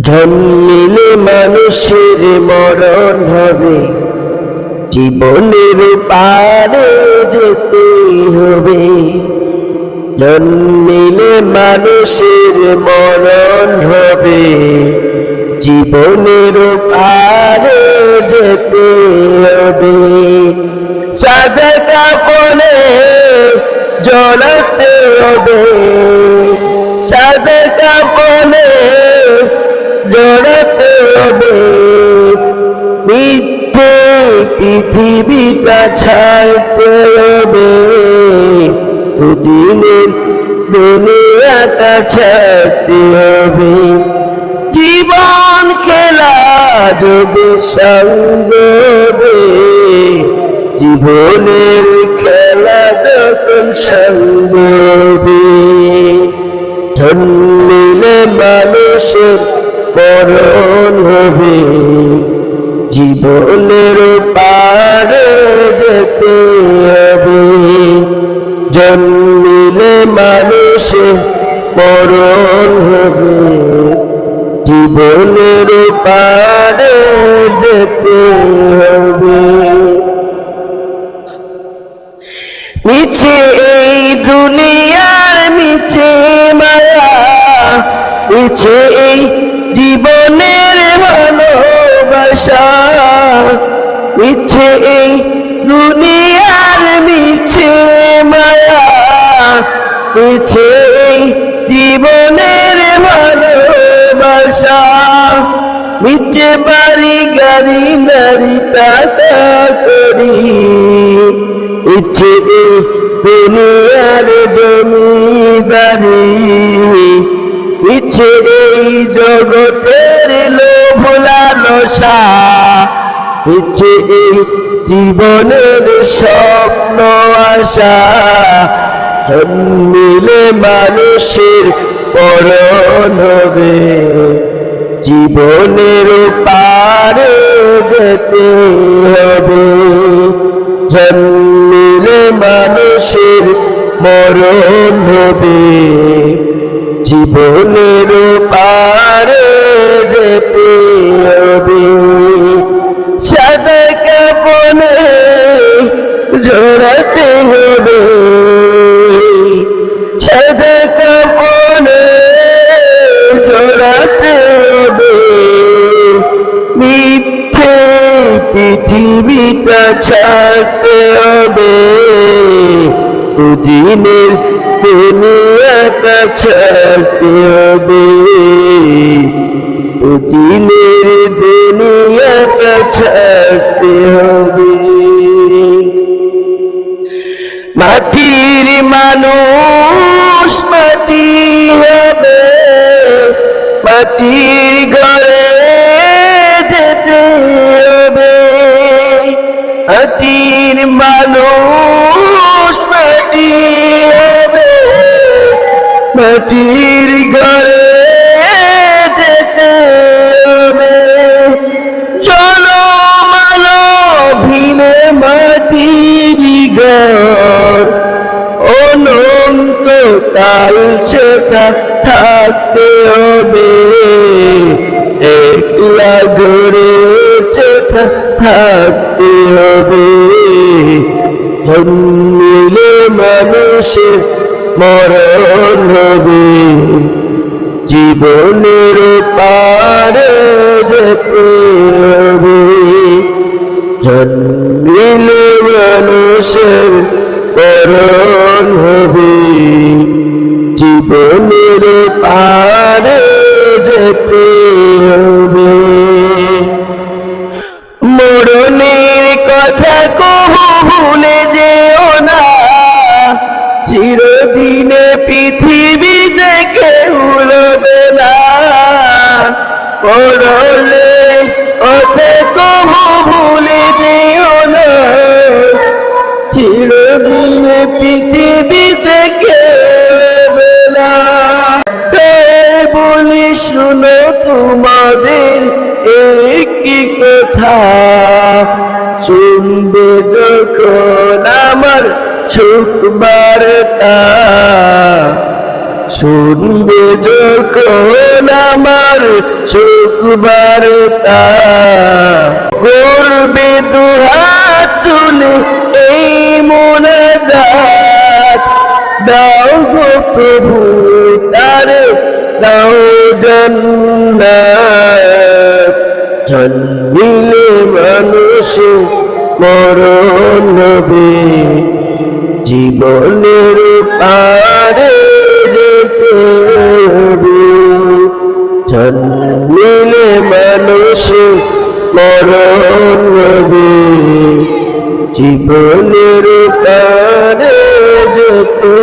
জন্মিলে মানুষের মরণ হবে। জীবনের পারে যেতে হবে। জন্মিলে মানুষের মরণ হবে। জীবনের পারে যেতে হবে। সাদা কাফনে জড়াতে হবে। সাদা কাফনে পৃথিবীটা ছাড়তে হবে। দুদিনের দুনিয়াটা ছাড়তে হবে। জীবন খেলা যদি সঙ্গবে জীবনের খেলা যখন সঙ্গবে জন্মিলে মানুষের মরণ হবে। জীবনের পারে যেতে হবে। জন্মিলে মানুষের মরণ হবে। জীবনের পারে যেতে হবে। নিচে এই দুনিয়ার নিচে মায়া নিচে এই জীবনের নিচে এই দুনিয়ার নিচে মায়া নিচে এই জীবনের ভালোবাসা। নিচে বাড়ি, গাড়ি, নারী, টাকা করি। ইচ্ছে দুনিয়ার জমিদারি। ইচ্ছে এই জগতের লোভ লালসা। ইচ্ছে এই জীবনের স্বপ্ন আশা। জন্মিলে মানুষের পরণ হবে। জীবনের পারে যেতে হবে। জন্মিলে মানুষের মরণ হবে। জীবনের পারে যেতে পৃথিবীটা ছাড়তে হবে। দুদিনের দুনিয়াটা ছাড়তে হবে। দুদিনের দুনিয়াটা ছাড়তে হবে। মাটির মানুষ মাটি হবে। মাটির মাটির মানুষ মাটি হবে মাটির ঘরে যেতে হবে। জনমানো ভীমে মাটির ঘর। অনন্ত কাল সেটা থাকতে হবে। একলা ঘরে সেটা থাকতে হবে। জন্মিলে মানুষের মরণ হবে। জীবনের পারে যেতে হবে। জন্মিলে মানুষের মরণ হবে। জীবনের পারে যেতে হবে। পড়লে কথা কবু ভুলে যেও না। চিরদিনে পৃথিবী থেকে উড়বে না বলি, শুনো তোমাদের একটি কথা। শুনবে যখন আমার সুখ বার্তা। শুনবে যখন আমার সুখ বার্তা করবে তুলে, এই মোনাজাত দাও গো প্রভু, তার দাও জন্মিলে মানুষে মরণ জীবনের পারে যেতে হবে জীবনের পারে যেতে